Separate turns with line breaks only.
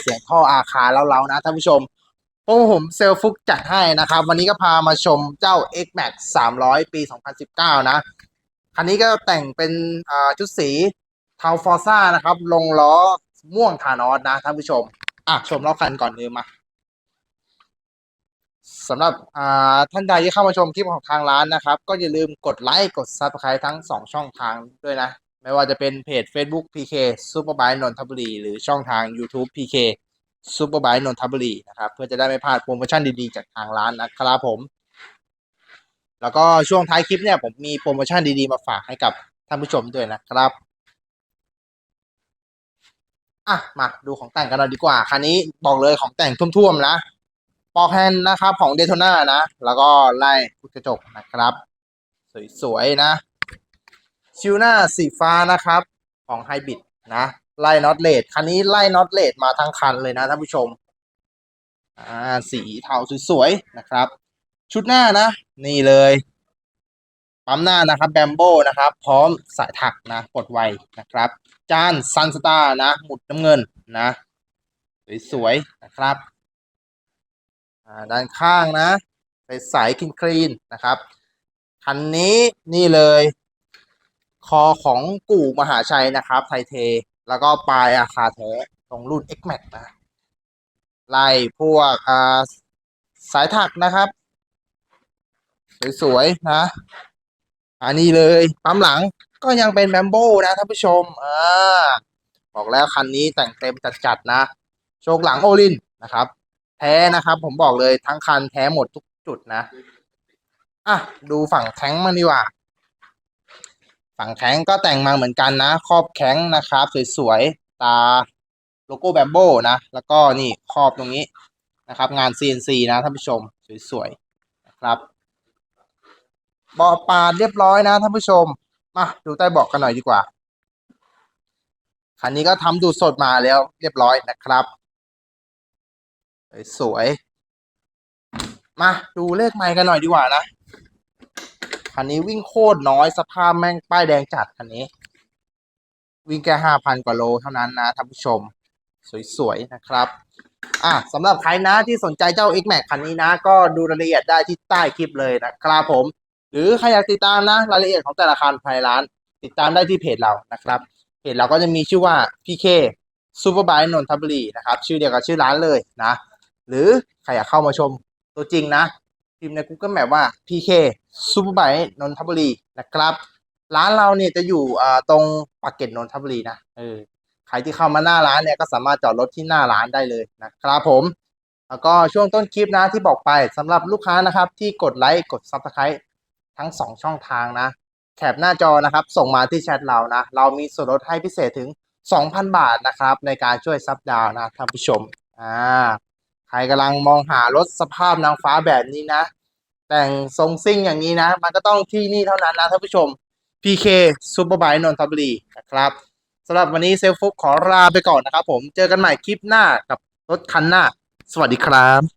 เสียงท่ออาคาแล้วเรานะท่านผู้ชมพวกผมเซลฟุกจัดให้นะครับ วันนี้ก็พามาชมเจ้า X Max 300 ปี 2019 นะ คันนี้ก็แต่งเป็นชุดสีเทาฟอร์ซ่านะครับ ลงล้อม่วงทานอสนะท่านผู้ชม อะ ชมรอบคันก่อนเลยมาสำหรับท่านใดที่เข้ามาชมคลิปของทางร้านนะครับ ก็อย่าลืมกดไลค์กด Subscribe ทั้ง 2 ช่องทางด้วยนะ ไม่ว่าจะเป็นเพจ Facebook PK Superbike นนทบุรี หรือช่องทาง YouTube PK Superbike นนทบุรีนะครับ เพื่อจะได้ไม่พลาดโปรโมชั่นดีๆ จากทางร้านนะครับผม แล้วก็ช่วงท้ายคลิปเนี่ย ผมมีโปรโมชั่นดีๆ มาฝากให้กับท่านผู้ชมด้วยนะครับอะมาดูของแต่งกันเราดีกว่า คันนี้บอกเลยของแต่งท่วมๆนะปอกแฮนนะครับของเด t ทน่านะ แล้วก็ไล่กระจกนะครับ สวยๆนะ ชิวหน้าสีฟ้านะครับ ของไฮบริดนะ ไล่น็อตเลดคันนี้ไล่น็อตเลดมาทั้งคันเลยนะท่านผู้ชม อ่า สีเทาสวยๆนะครับ ชุดหน้านะ นี่เลยปั๊มหน้านะครับแบมโบนะครับ พร้อมสายถักนะปลดไวนะครับ จานซันสตาร์นะหมุดน้ำเงินนะ สวยๆนะครับด้านข้างนะใสใสคลีนคลีนนะครับ คันนี้นี่เลย คอของกู่มหาชัยนะครับ ไทเท แล้วก็ปลายอาคาแท้ตรงรุ่น X Max นะไล่พวกอ่าสายถักนะครับสวยๆนะอันนี้เลยปั๊มหลังก็ยังเป็นแบมโบนะท่านผู้ชมอ่าบอกแล้วคันนี้แต่งเต็มจัดๆนะ โชคหลังโอลินนะครับ แท้นะครับ ผมบอกเลยทั้งคันแท้หมดทุกจุดนะ อะ ดูฝั่งแท้งมันดีกว่า ฝั่งแท้งก็แต่งมาเหมือนกันนะ ครอบแข้งนะครับ สวยๆ ตาโลโก้แบมโบนะ แล้วก็นี่ครอบตรงนี้นะครับ งาน CNC นะท่านผู้ชมสวยๆนะครับเบาะปาดเรียบร้อยนะท่านผู้ชม มาดูใต้เบาะกันหน่อยดีกว่า คันนี้ก็ทำดูสดมาแล้วเรียบร้อยนะครับ สวยมาดูเลขไมล์กันหน่อยดีกว่านะ คันนี้วิ่งโคตรน้อยสภาพแม่งป้ายแดงจัดคันนี้ วิ่งแค่ห้าพันกว่าโลเท่านั้นนะท่านผู้ชม สวยๆนะครับอะสำหรับใครนะที่สนใจเจ้า X Max คันนี้นะ ก็ดูรายละเอียดได้ที่ใต้คลิปเลยนะครับผม หรือใครอยากติดตามนะ รายละเอียดของแต่ละคันภายในร้าน ติดตามได้ที่เพจเรานะครับ เพจเราก็จะมีชื่อว่า PK Superbike นนทบุรีนะครับ ชื่อเดียวกับชื่อร้านเลยนะ หรือใครอยากเข้ามาชมตัวจริงนะ พิมพ์ใน Google Map ว่า PK Superbike นนทบุรีนะครับ ร้านเราเนี่ยจะอยู่ตรงปากเกร็ดนนทบุรีนะเออใครที่เข้ามาหน้าร้านเนี่ยก็สามารถจอดรถที่หน้าร้านได้เลยนะครับผม แล้วก็ช่วงต้นคลิปนะที่บอกไปสำหรับลูกค้านะครับที่กดไลค์กด Subscribe ทั้ง 2 ช่องทางนะแคปหน้าจอนะครับ ส่งมาที่แชทเรานะ เรามีส่วนลดให้พิเศษถึง 2,000 บาทนะครับ ในการช่วยซับดาวนะท่านผู้ชมอ่า ใครกำลังมองหารถสภาพนางฟ้าแบบนี้นะ แต่งทรงซิ่งอย่างนี้นะ มันก็ต้องที่นี่เท่านั้นนะท่านผู้ชม PK Superbike นนทบุรีนะครับสำหรับวันนี้เซลฟุกขอลาไปก่อนนะครับผมเจอกันใหม่คลิปหน้ากับรถคันหน้า สวัสดีครับ